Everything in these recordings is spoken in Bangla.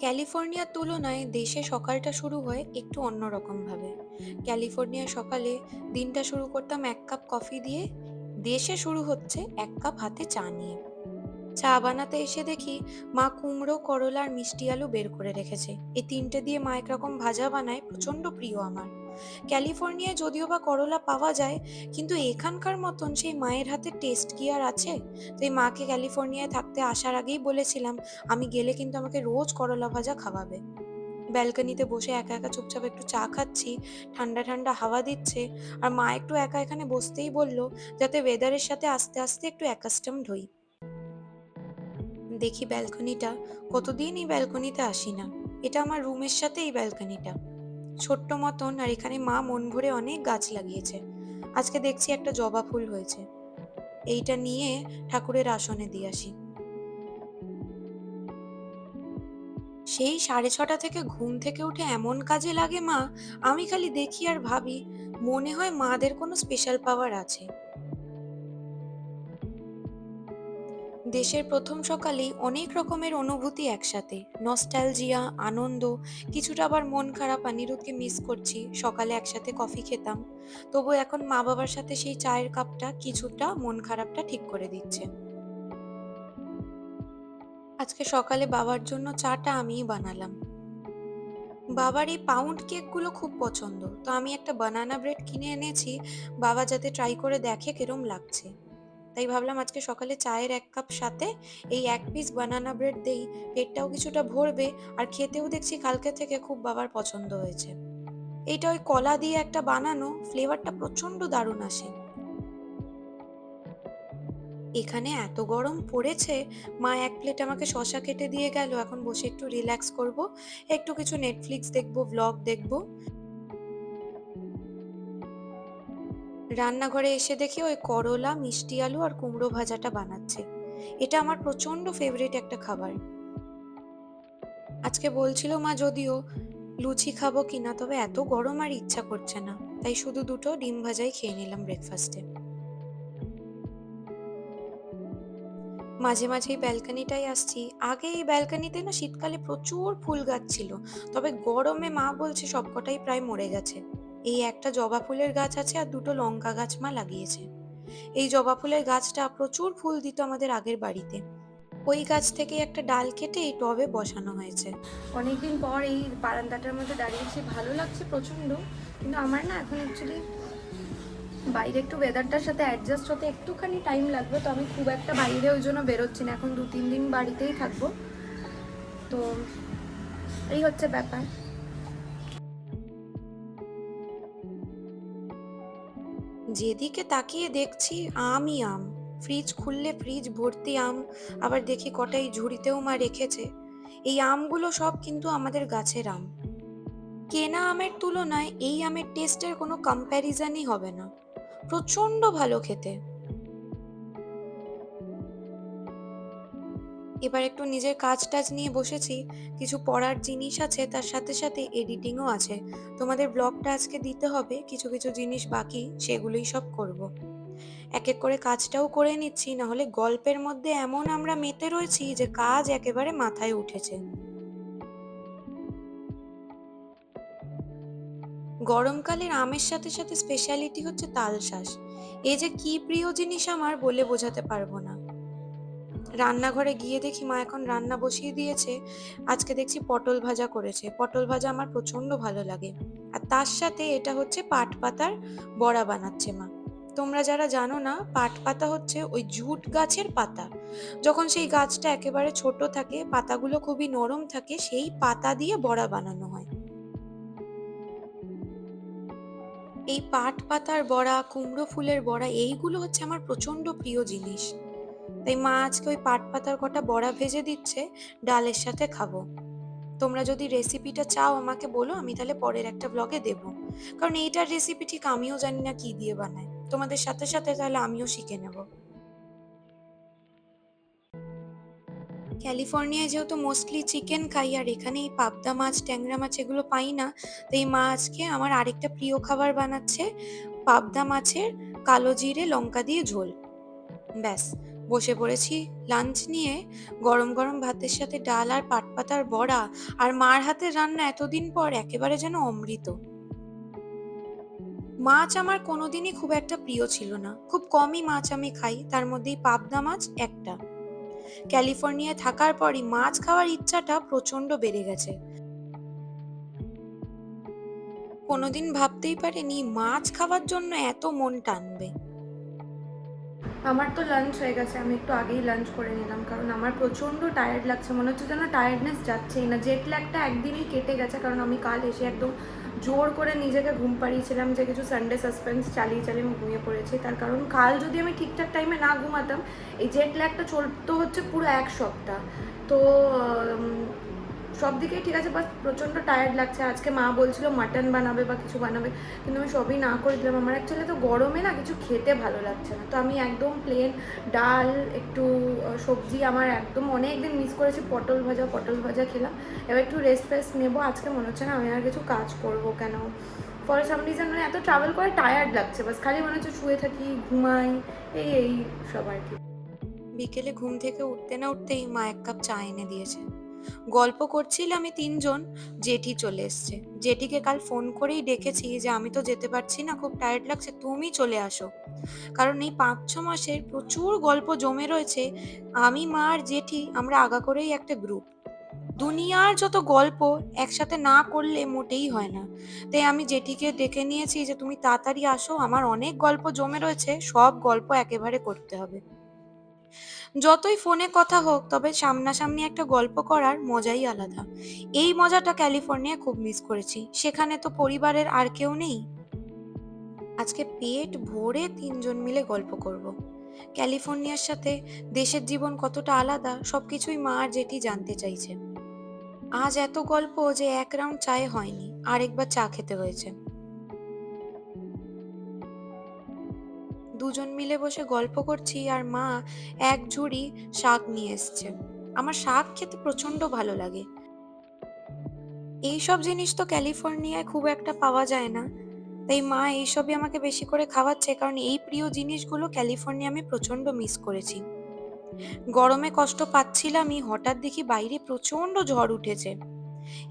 ক্যালিফোর্নিয়ার তুলনায় দেশে সকালটা শুরু হয় একটু অন্যরকমভাবে ক্যালিফোর্নিয়ার সকালে দিনটা শুরু করতাম এক কাপ কফি দিয়ে, দেশে শুরু হচ্ছে এক কাপ হাতে চা নিয়ে। চা বানাতে এসে দেখি মা কুমড়ো, করলা আর মিষ্টি আলু বের করে রেখেছে। এই তিনটে দিয়ে মা একরকম ভাজা বানায় প্রচণ্ড প্রিয় আমার। ক্যালিফোর্নিয়ায় যদিও বা করলা পাওয়া যায়, কিন্তু এখানকার মতন সেই মায়ের হাতে টেস্ট কি আর আছে? তো এই মাকে ক্যালিফোর্নিয়ায় থাকতে আসার আগেই বলেছিলাম, আমি গেলে কিন্তু আমাকে রোজ করলা ভাজা খাওয়াবে। ব্যালকনিতে বসে একা একা চুপচাপ একটু চা খাচ্ছি, ঠান্ডা ঠান্ডা হাওয়া দিচ্ছে, আর মা একটু একা এখানে বসতেই বলল, যাতে ওয়েদারের সাথে আস্তে আস্তে একটু অ্যাকাস্টমড হই। দেখি ব্যালকনিটা, কতদিন এই ব্যালকনিতে আসি না। এটা আমার রুমের সাথে এই ব্যালকনিটা। ছোট্ট মতন, আর এখানে মা মন ভরে অনেক গাছ লাগিয়েছে। আজকে দেখছি একটা জবা ফুল হয়েছে। এইটা নিয়ে ঠাকুরের আসনে দিয়ে আসি। সেই সাড়ে ছটা থেকে ঘুম থেকে উঠে এমন কাজে লাগে মা, আমি খালি দেখি আর ভাবি, মনে হয় মাদের কোনো স্পেশাল পাওয়ার আছে। দেশের প্রথম সকালেই অনেক রকমের অনুভূতি একসাথে। নস্টালজিয়া, আনন্দ, কিছুটা আবার মন খারাপ, অনিরুদ্ধকে মিস করছি, সকালে একসাথে কফি খেতাম। তবু এখন মা বাবার সাথে সেই চায়ের কাপটা কিছুটা মন খারাপটা ঠিক করে দিচ্ছে। আজকে সকালে বাবার জন্য চাটা আমিই বানালাম। বাবার এই পাউন্ড কেকগুলো খুব পছন্দ। তো আমি একটা বানানা ব্রেড কিনে এনেছি। বাবা যাতে ট্রাই করে দেখে কিরম লাগছে। তাই ভাবলাম আজকে সকালে চায়ের এক কাপ সাথে এই এক পিস বানানা ব্রেড দেই। পেটটাও কিছুটা ভরবে আর খেতেও দেখছি কালকে থেকে খুব বাবার পছন্দ হয়েছে। এইটা ওই কলা দিয়ে একটা বানানো ফ্লেভারটা প্রচণ্ড দারুণ আসে। এখানে এত গরম পড়েছে, মা এক প্লেট আমাকে শশা কেটে দিয়ে গেল। এখন বসে একটু রিল্যাক্স করব, একটু কিছু নেটফ্লিক্স দেখব ব্লগ দেখব। রান্নাঘরে এসে দেখি ওই করলা, মিষ্টি আলু আর কুমড়ো ভাজাটা বানাচ্ছে। এটা আমার প্রচণ্ড ফেভারিট একটা খাবার। আজকে বলছিল মা, যদিও লুচি খাব কিনা, তবে এত গরম আর ইচ্ছা করছে না। তাই শুধু দুটো ডিম ভাজাই খেয়ে নিলাম ব্রেকফাস্টে মাঝে মাঝে ব্যালকানিটাই আসছি। আগে এই ব্যালকানিতে না শীতকালে প্রচুর ফুল গাছ ছিল, তবে গরমে মা বলছে সবকটাই প্রায় মরে গেছে। এই একটা জবা ফুলের গাছ আছে আর দুটো লঙ্কা গাছ মা লাগিয়েছে। এই জবা ফুলের গাছটা প্রচুর ফুল দিত আমাদের আগের বাড়িতে। ওই গাছ থেকে একটা ডাল কেটে এই টবে বসানো হয়েছে। অনেকদিন পর এই বারান্দাটার মধ্যে দাঁড়িয়েছি ভালো লাগছে প্রচণ্ড, কিন্তু আমার না এখন অ্যাকচুয়ালি বাইরে একটু ওয়েদারটার সাথে অ্যাডজাস্ট হতে একটুখানি টাইম লাগবে, তো আমি খুব একটা বাইরে ওই জন্য বেরোচ্ছি না। এখন দু তিন দিন বাড়িতেই থাকব। তো এই হচ্ছে ব্যাপার। যেদিকে তাকিয়ে দেখছি আমই আম। ফ্রিজ খুললে ফ্রিজ ভর্তি আম, আবার দেখি কটাই ঝুড়িতেও মা রেখেছে। এই আমগুলো সব কিন্তু আমাদের গাছের আম। কেনা আমের তুলনায় এই আমের টেস্টের কোনো কম্প্যারিজানই হবে না। প্রচণ্ড ভালো খেতে। এবার একটু নিজের কাজ টাজ নিয়ে বসেছি। কিছু পড়ার জিনিস আছে, তার সাথে সাথে এডিটিংও আছে। তোমাদের ব্লগটা আজকে দিতে হবে, কিছু কিছু জিনিস বাকি, সেগুলোই সব করব। এক এক করে কাজটাও করে নিচ্ছি না হলে গল্পের মধ্যে এমন আমরা মেতে রয়েছি যে কাজ একেবারে মাথায় উঠেছে। গরমকালের আমের সাথে সাথে স্পেশালিটি হচ্ছে তালশাঁস। এ যে কি প্রিয় জিনিস আমার বলে বোঝাতে পারব না। রান্নাঘরে গিয়ে দেখি মা এখন রান্না বসিয়ে দিয়েছে। আজকে দেখছি পটল ভাজা করেছে। পটল ভাজা আমার প্রচণ্ড ভালো লাগে। আর তার সাথে এটা হচ্ছে পাট পাতার বড়া বানাচ্ছে মা। তোমরা যারা জানো না, পাট পাতা হচ্ছে ওই জুট গাছের পাতা। যখন সেই গাছটা একেবারে ছোট থাকে, পাতাগুলো খুবই নরম থাকে, সেই পাতা দিয়ে বড়া বানানো হয়। এই পাট পাতার বড়া, কুমড়ো ফুলের বড়া, এইগুলো হচ্ছে আমার প্রচণ্ড প্রিয় জিনিস। তাই মা আজকে ওই পাট পাতার কটা বড়া ভেজে দিচ্ছে, ডালের সাথে খাব। তোমরা যদি রেসিপিটা চাও আমাকে বলো, আমি তাহলে পরের একটা ব্লগে দেব। কারণ এইটার রেসিপি ঠিক আমিও জানি না কি দিয়ে বানায়। তোমাদের সাথে সাথে তাহলে আমিও শিখে নেব। ক্যালিফোর্নিয়ায় যেহেতু মোস্টলি চিকেন খাই, আর এখানে এই পাবদা মাছ, ট্যাংরা মাছ এগুলো পাই না, তাই মা আজকে আমার আরেকটা প্রিয় খাবার বানাচ্ছে পাবদা মাছের কালো জিরে, লঙ্কা দিয়ে ঝোল। ব্যাস বসে পড়েছি। লাঞ্চ নিয়ে গরম গরম ভাতের সাথে ডাল আর পাটপাতার বড়া আর মার হাতের রান্না এতদিন পর একেবারে যেন অমৃত। মাছ আমার কোনোদিনই খুব একটা প্রিয় ছিল না। খুব কমই মাছ আমি খাই, তার মধ্যেই পাবদা মাছ একটা। ক্যালিফোর্নিয়ায় থাকার পরই মাছ খাওয়ার ইচ্ছাটা প্রচণ্ড বেড়ে গেছে। কোনোদিন ভাবতেই পারিনি মাছ খাওয়ার জন্য এত মন টানবে। আমার তো লাঞ্চ হয়ে গেছে, আমি একটু আগেই লাঞ্চ করে নিলাম, কারণ আমার প্রচণ্ড টায়ার্ড লাগছে, মনে হচ্ছে যেন টায়ার্ডনেস যাচ্ছেই না। জেট ল্যাগটা একদিনই কেটে গেছে, কারণ আমি কাল এসে একদম জোর করে নিজেকে ঘুম পাড়িয়েছিলাম যে কিছু সানডে সাসপেন্স চালিয়ে চালিয়ে আমি ঘুমিয়ে পড়েছি। তার কারণ কাল যদি আমি ঠিকঠাক টাইমে না ঘুমাতাম, এই জেট ল্যাগটা চলতো হচ্ছে পুরো এক সপ্তাহ। তো সব দিকেই ঠিক আছে বাস প্রচণ্ড টায়ার্ড লাগছে। আজকে মা বলছিল মাটন বানাবে বা কিছু বানাবে, কিন্তু আমি সবই না করে দিলাম। আমার অ্যাকচুয়ালি তো গরমে না কিছু খেতে ভালো লাগছে না। তো আমি একদম প্লেন ডাল, একটু সবজি আমার একদম অনেক দিন মিস করেছি, পটল ভাজা পটল ভাজা খেলাম। এবার একটু রেস্ট ফেস্ট নেব। আজকে মনে হচ্ছে না আমি আর কিছু কাজ করব কেন? ফর সাম রিজন মানে এত ট্রাভেল করে টায়ার্ড লাগছে বাস খালি মনে হচ্ছে শুয়ে থাকি, ঘুমাই, এই এই সব আর কি। বিকেলে ঘুম থেকে উঠতে না উঠতেই মা এক কাপ চা এনে দিয়েছে। গল্প করছিলাম আমি তিনজন, জেঠি চলে এসছে। জেঠিকে কাল ফোন করেই ডেকেছি যে আমি তো যেতে পারছি না, খুব টায়ার্ড লাগছে, তুমি চলে আসো। কারণ এই পাঁচ, ছ মাসের প্রচুর গল্প জমে রয়েছে, আমি, মা আর জেঠি, আমরা আগা করেই একটা গ্রুপ দুনিয়ার যত গল্প একসাথে না করলে মোটেই হয় না। তাই আমি জেঠিকে ডেকে নিয়েছি যে, তুমি তাড়াতাড়ি আসো, আমার অনেক গল্প জমে রয়েছে, সব গল্প একেবারে করতে হবে। যতই ফোনে কথা হোক, তবে সামনাসামনি একটা গল্প করার মজাই আলাদা। এই মজাটা ক্যালিফোর্নিয়া খুব মিস করেছি। সেখানে তো পরিবারের আর কেউ নেই। আজকে পেট ভরে তিনজন মিলে গল্প করব। ক্যালিফোর্নিয়ার সাথে দেশের জীবন কতটা আলাদা, সবকিছুই মা আর জেঠি জানতে চাইছে। আজ এত গল্প যে এক রাউন্ড চায়ে হয়নি, আরেকবার চা খেতে হয়েছে। দুজন মিলে বসে গল্প করছি আর মা এক ঝুড়ি শাক নিয়ে এসছে। আমার শাক খেতে প্রচণ্ড ভালো লাগে। এইসব জিনিস তো ক্যালিফোর্নিয়ায় খুব একটা পাওয়া যায় না। তাই মা এইসবই আমাকে বেশি করে খাওয়াচ্ছে কারণ এই প্রিয় জিনিসগুলো ক্যালিফোর্নিয়া আমি প্রচণ্ড মিস করেছি। গরমে কষ্ট পাচ্ছিলামই, হঠাৎ দেখি বাইরে প্রচণ্ড ঝড় উঠেছে।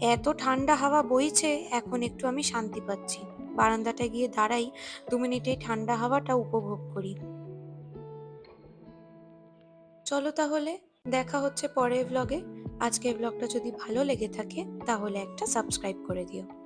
এত ঠান্ডা হাওয়া বইছে, এখন একটু আমি শান্তি পাচ্ছি। বারান্দাটা গিয়ে দাঁড়াই দু মিনিটে ঠান্ডা হাওয়াটা উপভোগ করি। চলো তাহলে, দেখা হচ্ছে পরের ব্লগে আজকের ব্লগটা যদি ভালো লেগে থাকে, তাহলে একটা সাবস্ক্রাইব করে দিও।